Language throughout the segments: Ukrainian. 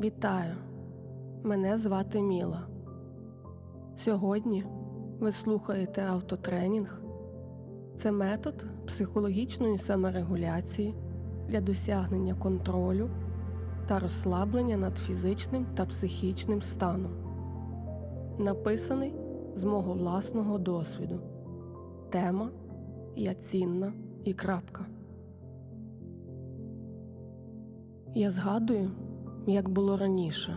Вітаю! Мене звати Міла. Сьогодні ви слухаєте автотренінг. Це метод психологічної саморегуляції для досягнення контролю та розслаблення над фізичним та психічним станом. Написаний з мого власного досвіду. Тема Я цінна і крапка. Я згадую, як було раніше.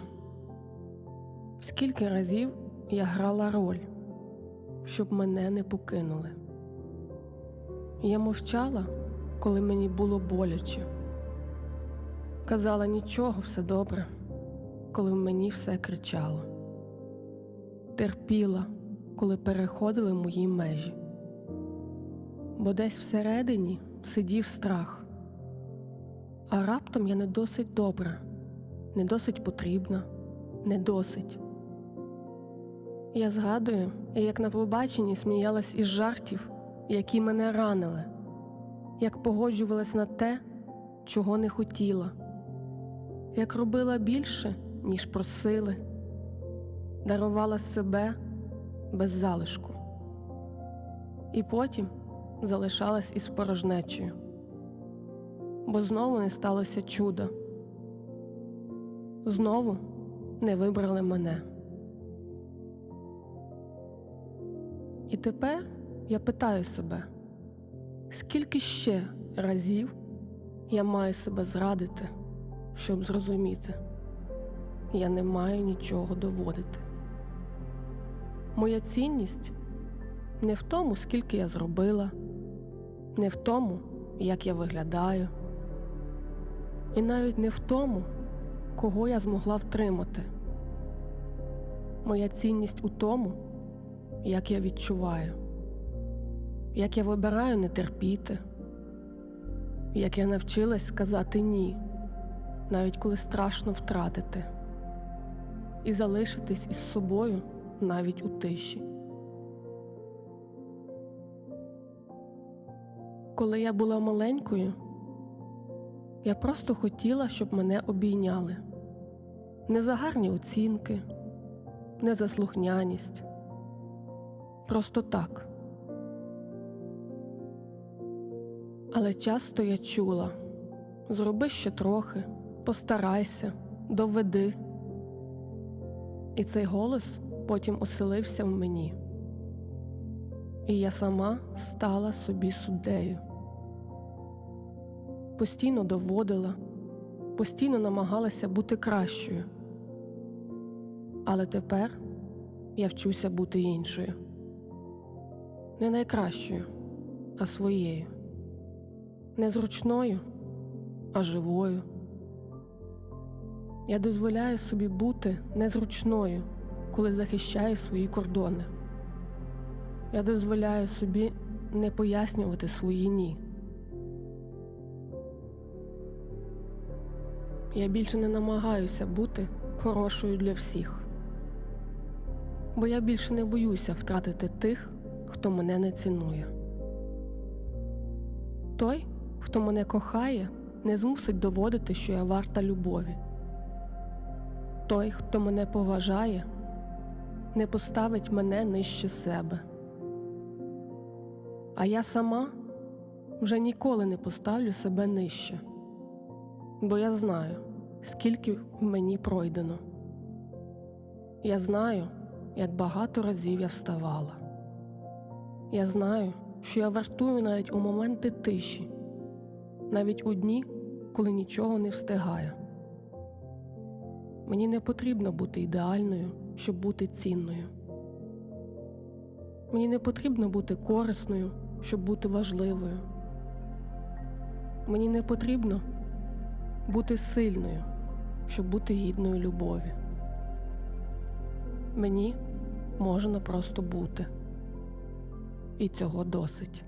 Скільки разів я грала роль, щоб мене не покинули. Я мовчала, коли мені було боляче. Казала нічого, все добре, коли в мені все кричало. Терпіла, коли переходили мої межі. Бо десь всередині сидів страх. А раптом я не досить добра, не досить потрібна, не досить. Я згадую, як на побаченні сміялась із жартів, які мене ранили, як погоджувалась на те, чого не хотіла, як робила більше, ніж просили, дарувала себе без залишку, і потім залишалась із порожнечею бо знову не сталося чуда. Знову не вибрали мене. І тепер я питаю себе, скільки ще разів я маю себе зрадити, щоб зрозуміти, я не маю нічого доводити. Моя цінність не в тому, скільки я зробила, не в тому, як я виглядаю. І навіть не в тому, кого я змогла втримати. Моя цінність у тому, як я відчуваю, як я вибираю не терпіти, як я навчилась сказати ні, навіть коли страшно втратити, і залишитись із собою навіть у тиші. Коли я була маленькою. Я просто хотіла, щоб мене обійняли. Не за гарні оцінки, не за слухняність. Просто так. Але часто я чула зроби ще трохи, постарайся, доведи. І цей голос потім оселився в мені. І я сама стала собі суддею постійно доводила, постійно намагалася бути кращою. Але тепер я вчуся бути іншою, не найкращою, а своєю, не зручною, а живою. Я дозволяю собі бути незручною, коли захищаю свої кордони. Я дозволяю собі не пояснювати свої ні. Я більше не намагаюся бути хорошою для всіх, бо я більше не боюся втратити тих, хто мене не цінує. Той, хто мене кохає, не змусить доводити, що я варта любові. Той, хто мене поважає, не поставить мене нижче себе. А я сама вже ніколи не поставлю себе нижче бо я знаю, скільки мені пройдено. Я знаю, як багато разів я вставала. Я знаю, що я вартую навіть у моменти тиші, навіть у дні, коли нічого не встигаю. Мені не потрібно бути ідеальною, щоб бути цінною. Мені не потрібно бути корисною, щоб бути важливою. Мені не потрібно бути сильною, щоб бути гідною любові. Мені можна просто бути, і цього досить.